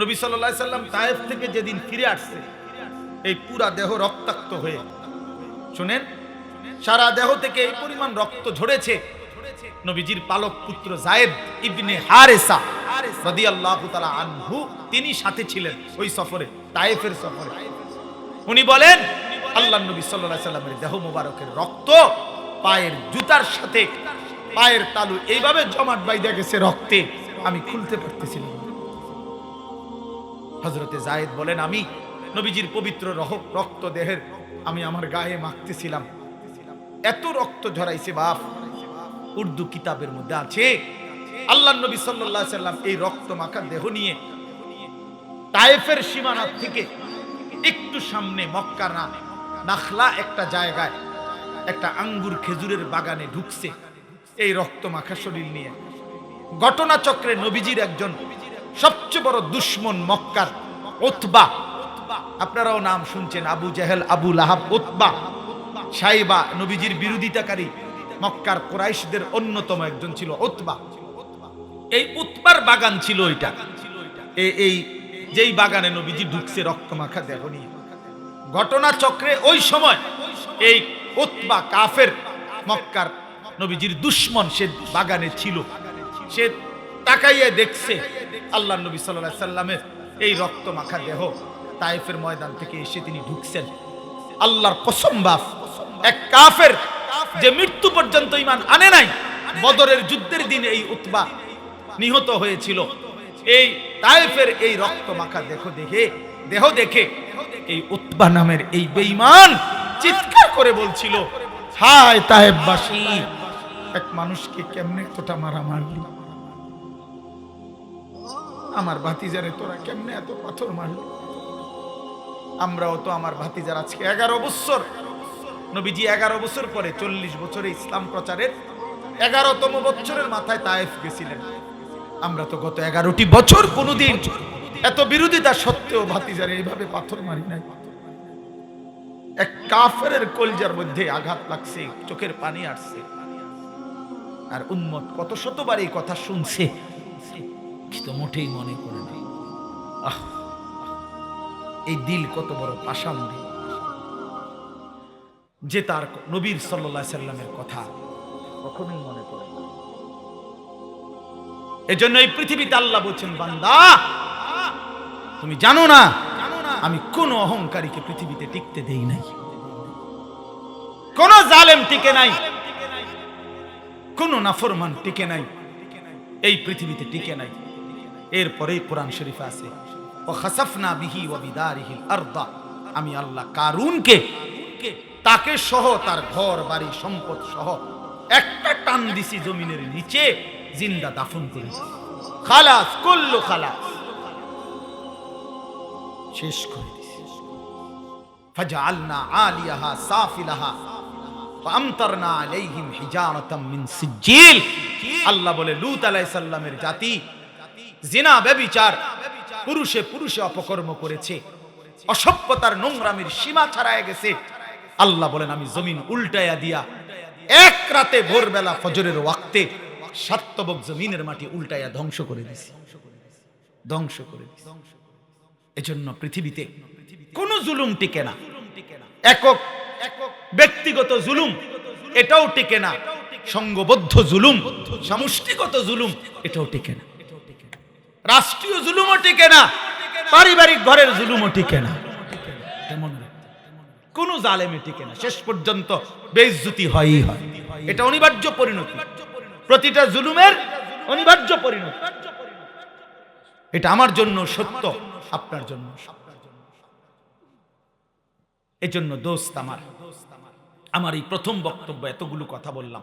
নবী সাল্লাহ সাল্লাম তায়েফ থেকে যেদিন ফিরে আসছে, এই পুরা দেহ রক্তাক্ত হয়ে শুনেন, সারা দেহ থেকে এই পরিমাণ রক্ত ঝরেছে নবীজির পালক পুত্র জায়েদ ইবনে হারেসা রাদিয়াল্লাহু তাআলা আনহু, তিনি সাথে ছিলেন ওই সফরে, তায়েফের সফরে উনি বলেন, আল্লাহ নবী সাল্লাল্লাহু সাল্লামের দেহ মোবারকের রক্ত পায়ের জুতার সাথে, পায়ের তালু এইভাবে জমাট বাইদা গেছে রক্তে, আমি খুলতে পারতেছিলাম। হজরতে জায়েদ বলেন, আমি নবীজির পবিত্র রক্ত দেহের আমি আমার গায়ে মাখতেছিলাম। এত রক্ত ঝরাইছে বাপ। উর্দু কিতাবের মধ্যে আছে আল্লাহ নবী আলাইহি সাল্লাম এই রক্ত মাখা দেহ নিয়ে তায়েফের সীমানা থেকে একটু সামনে মক্কা না, নাখলা একটা জায়গায় একটা আঙ্গুর খেজুরের বাগানে ঢুকছে এই রক্ত মাখা শরীর নিয়ে। ঘটনাচক্রে নবীজির একজন সবচেয়ে বড় দুশ্মন মক্কার ওতবা আপনারাও নাম শুনছেন আবু জাহেল, আবু লাহাব ওতবা সাইবা নবীজির বিরোধিতাকারী মক্কার কোরাইশদের অন্যতম একজন ছিল ওতবা এই উৎপার বাগান ছিল ওইটা। এই যেই বাগানে নবীজি ঢুকছে রক্তমাখা দেহ নিয়ে। ঘটনা চক্রে ওই সময় এই উতবা কাফের মক্কার নবীজির দুশ্মন সে বাগানে ছিল। সে তাকাইয়ে দেখছে আল্লাহ নবী সাল্লাহ সাল্লামের এই রক্তমাখা দেহ তাইফের ময়দান থেকে এসে তিনি ঢুকছেন। আল্লাহর কসম এক কাফের যে মৃত্যু পর্যন্ত ইমান আনে নাই, বদরের যুদ্ধের দিন এই উতবা নিহত হয়েছিল। এই তায়েফের এই রক্ত মাখা দেখো দেখে, দেহ দেখে এই উতবা নামের এই বেঈমান চিৎকার করে বলছিল, হায় তায়েববাসী এক মানুষকে কেমনে এতটা মারা মারলি আমার ভাতিজারে তোরা কেমনে এত পাথর মারলি? আমরাও তো আমার ভাতিজার আজকে এগারো বছর। নবীজি এগারো বছর পরে চল্লিশ বছরে ইসলাম প্রচারের এগারোতম বছরের মাথায় তায়েফ গেছিলেন। আমরা তো গত এগারোটি বছর কোনোদিন এত বিরোধিতা সত্ত্বেও ভাতিজারে এইভাবে পাথর মারি নাই। এক কাফের কলজার মধ্যে আঘাত লাগছে, চোখের পানি আসছে। আর উন্মত কত শতবার এই কথা শুনছে কিন্তু মোটেই মনে করে না আহ এই দিল কত বড় দিল যে তার নবীর সাল্লাহ সাল্লামের কথা কখনোই মনে করে না। এজন্য এই পৃথিবীতে আল্লাহ বলছেন, বান্দা, তুমি জানো না, আমি কোন অহংকারীকে পৃথিবীতে টিকতে দেই নাই। কোন জালেম টিকে নাই, কোন নাফরমান টিকে নাই, এই পৃথিবীতে টিকে নাই। এরপরেই কোরআন শরীফ আছে ও খাসাফনা বিহি ও বিদারিহিল আরদা আমি আল্লাহ কারুনকে, তাকে সহ তার ঘর, বাড়ি, সম্পদ সহ একটা টান দিছি জমিনের নিচে, জিন্দা দাফন করেছি। খালাস, কুল্লু খালাস। শেষ করে দিছি। ফাজআলনা আলিয়াহা সাফিলাহা ফামতারনা আলাইহিম হিজারাতাম মিন সিজিল আল্লাহ বলে, লূত আলাইহিস সালামের জাতি জিনা ব্যভিচার পুরুষে পুরুষে অপকর্ম করেছে। অসভ্যতার নোংরামির সীমা ছাড়ায় গেছে। আল্লাহ বলেন, আমি জমিন উল্টায়া দিয়া এক রাতে ভোরবেলা ফজরের ওয়াক্তে সাত্তবক জমিনের মাটি উল্টায়া ধ্বংস করে দিছি। ধ্বংস করে এজন্য পৃথিবীতে কোন জুলুম টিকে না। একক ব্যক্তিগত জুলুম এটাও টিকে না। সংঘবদ্ধ জুলুম, সমষ্টিগত জুলুম এটাও টিকে না। রাষ্ট্রীয় জুলুমও টিকে না, পারিবারিক ঘরের জুলুমও টিকে না। কোন জালেমে টিকে না। শেষ পর্যন্ত বেইজ্জতি হয়ই হয়। এটা অনিবার্য পরিণতি। প্রতিটা জুলুমের অনিবার্য পরিণতি। এটা আমার জন্য সত্য, আপনার জন্য এজন্য দোস্ত আমার আমার এই প্রথম বক্তব্য এতগুলো কথা বললাম।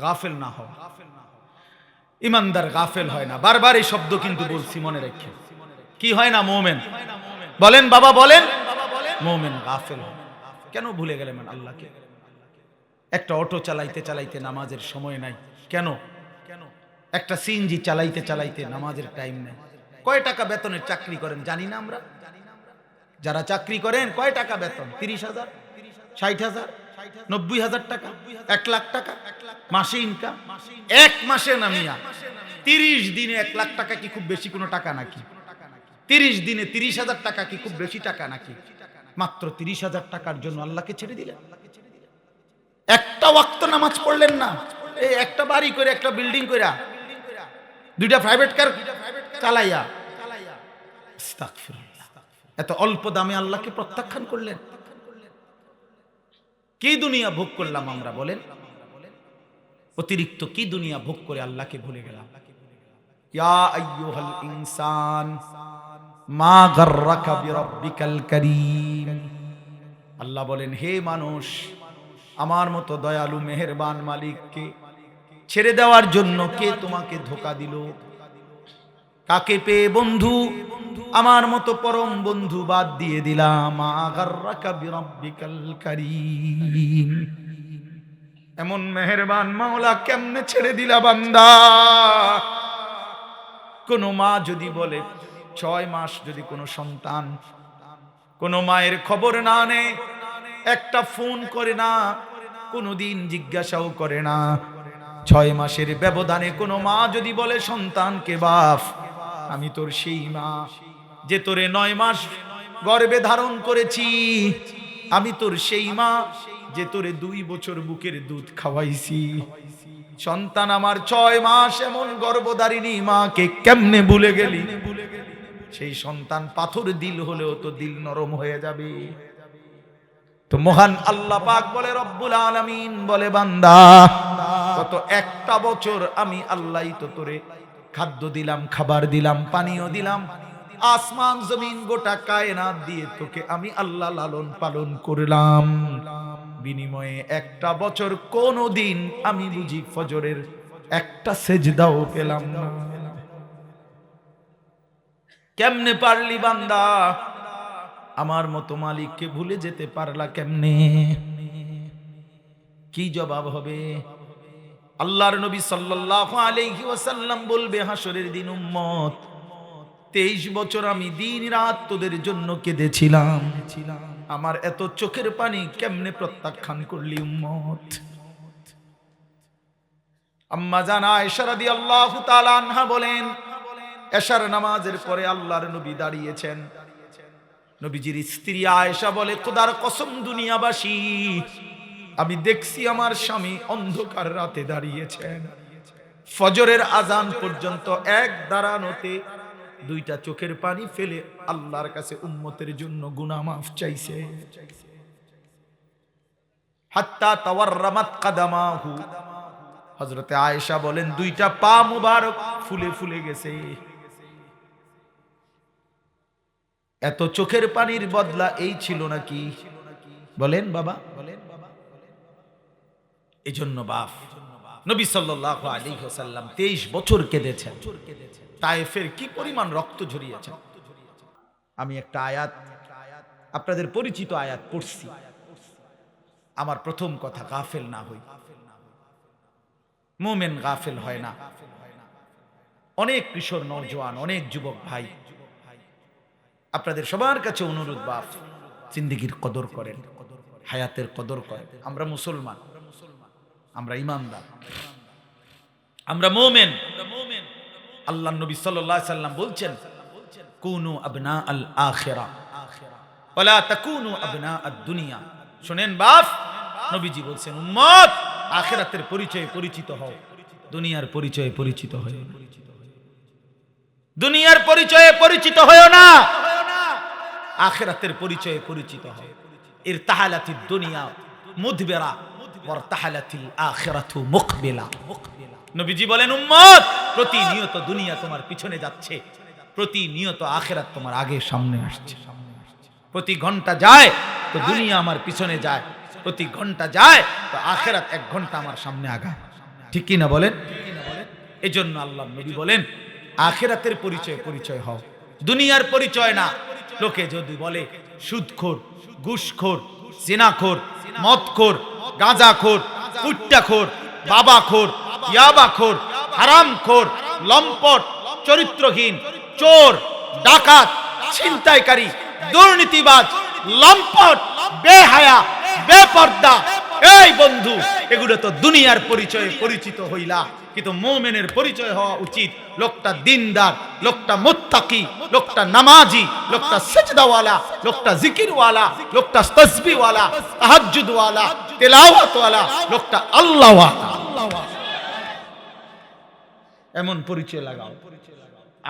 গাফেল না হওয়া। ইমানদার গাফেল হয় না। বারবার এই শব্দ কিন্তু বলছি, মনে রেখে। কি হয় না, মোমেন? বলেন বাবা, বলেন। মোমেন গাফেল কেন ভুলে গেলেন আল্লাহকে? একটা অটো চালাইতে চালাইতে নামাজের সময় নাই। কেন কেন? একটা সিএনজি চালাইতে চালাইতে নামাজের টাইম নাই। কয় টাকা বেতনের চাকরি করেন জানি না আমরা। যারা চাকরি করেন, কয় টাকা বেতন? তিরিশ হাজার? ষাট হাজার? নব্বই হাজার টাকা, এক লাখ টাকা, মাসে ইনকাম এক মাসে নামিয়া তিরিশ দিনে এক লাখ টাকা কি খুব বেশি কোনো টাকা নাকি? তিরিশ দিনে তিরিশ হাজার টাকা কি খুব বেশি টাকা নাকি? মাত্র তিরিশ হাজার টাকার জন্য আল্লাহকে ছেড়ে দিলেন। একটা ওয়াক্ত নামাজ পড়লেন না এই একটা বাড়ি করে, একটা বিল্ডিং কইরা দুইটা প্রাইভেট কার চালাইয়া এত অল্প দামে আল্লাহকে প্রত্যাখ্যান করলেন। কি দুনিয়া ভোগ করলাম আমরা বলেন? অতিরিক্ত কি দুনিয়া ভোগ করে আল্লাহকে ভুলে গেলাম? ইনসান, মা গাররাকা বিরাব্বিকাল কারীম। আল্লাহ বলেন, হে মানুষ, আমার মতো দয়ালু, মেহেরবান মালিককে ছেড়ে দেওয়ার জন্য কে তোমাকে ধোকা দিল? কাকে পেয়ে বন্ধু? আমার মতো পরম বন্ধু বাদ দিয়ে দিলাম। এমন মেহেরবান মাওলা কেমনে ছেড়ে দিলা বান্দা? কোন মা যদি বলে, ছয় মাস যদি কোনো সন্তান কোন মায়ের খবর না নে একটা ফোন করে না, কোনোদিন জিজ্ঞাসাও করে না। ছয় মাসের ব্যবধানে কোনো মা যদি বলে, সন্তানকে বাপ আমি তোর সেই মা যে তোরে নয় মাস গর্ভে ধারণ করেছি। আমি তোর সেই মা যে তোরে দুই বছর বুকের দুধ খাওয়াইছি। সন্তান আমার ছয় মাস এমন গর্ভধারিণী মাকে কেমনে ভুলে গেলি? সেই সন্তান পাথর দিল হলেও তো দিল নরম হয়ে যাবে। তো মহান আল্লাহ পাক বলে, রব্বুল আলামিন, বলে বান্দা, কত একটা বছর আমি আল্লাহই তো তোরে খাদ্য দিলাম, খাবার দিলাম, পানীয় দিলাম। আসমান, জমিন, গোটা কায়নাত দিয়ে তোকে আমি আল্লাহ লালন পালন করলাম। বিনিময়ে একটা বছর কোনো দিন আমি বুঝি ফজরের একটা সেজদাও পেলাম না। কেমনে পারলি বান্দা? আমার মতো মালিককে ভুলে যেতে পারলা কেমনে? কি জবাব হবে? আল্লাহর নবী সাল্লাল্লাহু আলাইহি ওয়াসাল্লাম বলবে হাসরের দিন উম্মত, তেইশ বছর আমি দিন রাত তোদের জন্য কেঁদেছিলাম। আমার এত চোখের পানি কেমনে প্রত্যাখ্যান করলি উম্মত? আম্মা জানা আয়েশা রাদিয়াল্লাহু তাআলা আনহা বলেন, এশার নামাজের পরে আল্লাহর নবী দাঁড়িয়েছেন। নবীজির স্ত্রী আয়েশা বলে, খোদার কসম দুনিয়াবাসী আমি দেখছি আমার স্বামী অন্ধকার রাতে দাঁড়িয়েছেন। ফজরের আজান পর্যন্ত এক দাঁড়ানোতে দুইটা চোখের পানি ফেলে আল্লাহর কাছে উম্মতের জন্য গুনাহ মাফ চাইছে। হাত্তা তাওয়াররামাত আয়েশা বলেন, দুইটা পা মুবারক ফুলে ফুলে গেছে। এত চোখের পানির বদলা এই ছিল নাকি? বলেন বাবা। বলেন। বাবা এই জন্য বাপ, নবী সাল্লাল্লাহু আলাইহি ওয়াসাল্লাম 23 বছর কেঁদেছেন। তায়েফের কি পরিমাণ রক্ত ঝরিয়েছেন? আমি একটা আয়াত, আপনাদের পরিচিত আয়াত পড়ছি। আমার প্রথম কথা, গাফেল না হই। মোমেন গাফেল হয় না। অনেক কিশোর, নওজোয়ান, অনেক যুবক ভাই। আপনাদের সবার কাছে অনুরোধ, বাপ, জিন্দিগির কদর করেন, হায়াতের কদর করেন। আমরা মুসলমান। আমরা ইমানদার আমরা মোমেন। আল্লাহ নবী সাল্লাল্লাহু সাল্লাম বলছেন কুনু আবনা আল আখিরা। ওয়ালা তাকুনু আবনা আদ দুনিয়া। শুনেন বাপ নবীজি বলছেন উম্মত আখিরাতের পরিচয়ে পরিচিত হও। দুনিয়ার পরিচয়ে পরিচিত হও দুনিয়ার পরিচয়ে পরিচিত হও না। আখিরাতের পরিচয়ে পরিচিত হও। এর তাহালাতি দুনিয়া মুদবেরা। ওয়ার তাহালাতিল আখিরাতু মুকবিলা নবীজি বলেন, উম্মত, প্রতিনিয়ত দুনিয়া তোমার পিছনে যাচ্ছে। প্রতিনিয়ত আখেরাত তোমার আগে সামনে আসছে। প্রতি ঘণ্টা যায়, তো দুনিয়া আমার পিছনে যায়। প্রতি ঘণ্টা যায়, তো আখেরাত এক ঘণ্টা আমার সামনে আগায়। ঠিক কি না বলেন? এই জন্য আল্লাহ নবী বলেন, আখেরাতের পরিচয় পরিচয় হও। দুনিয়ার পরিচয় না। লোকে যদি বলে, সুদখোর, ঘুষখোর সিনাখোর মদখোর গাঁজাখোর কুট্টাখোর বাবাখোর, ইয়াবাখোর, হারামখোর, লম্পট, চরিত্রহীন, চোর, ডাকাত, ছিনতাইকারী, দুর্নীতিবাজ, লম্পট, বেহায়া, বেপর্দা। এই বন্ধু, এগুলো তো দুনিয়ার পরিচয়ে পরিচিত হইলা, কিন্তু মোমেনের পরিচয় হওয়া উচিত। লোকটা দিনদার, লোকটা মুত্তাকি, লোকটা নামাজি, লোকটা সেজদাওয়ালা, লোকটা জিকিরওয়ালা, লোকটা তসবিওয়ালা, তাহাজ্জুদওয়ালা লোকটা আল্লাহওয়ালা এমন পরিচয় লাগাও।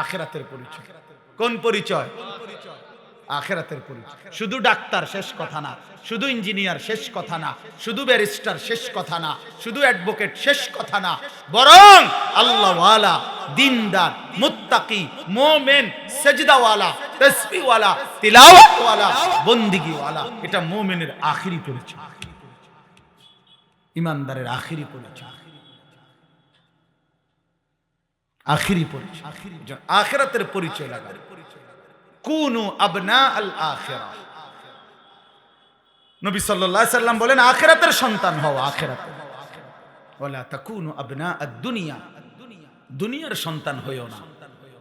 আখেরাতের পরিচয়। কোন পরিচয়? আখেরাতের পরিচয়। শুধু ডাক্তার শেষ কথা না, শুধু ইঞ্জিনিয়ার শেষ কথা না, শুধু ব্যারিস্টার শেষ কথা না, শুধু অ্যাডভোকেট শেষ কথা না, বরং আল্লাহওয়ালা দিনদার, মুত্তাকি, মোমেন সেজদাওয়ালা তসবিওয়ালা তিলাওয়াতওয়ালা বন্দিগিওয়ালা এটা মোমেনের আখিরি পরিচয়। ইমানদারের আখিরি পরিচয়। আখিরি পরিচয়। আখিরাতের পরিচয় লাগাবে কুনু আবনা আল আখিরা। নবী সাল্লাল্লাহু সাল্লাম বলেন, আখিরাতের সন্তান হও আখিরাতে। ওয়ালা তাকুনু আবনা আদ দুনিয়া। দুনিয়ার সন্তান হইও না।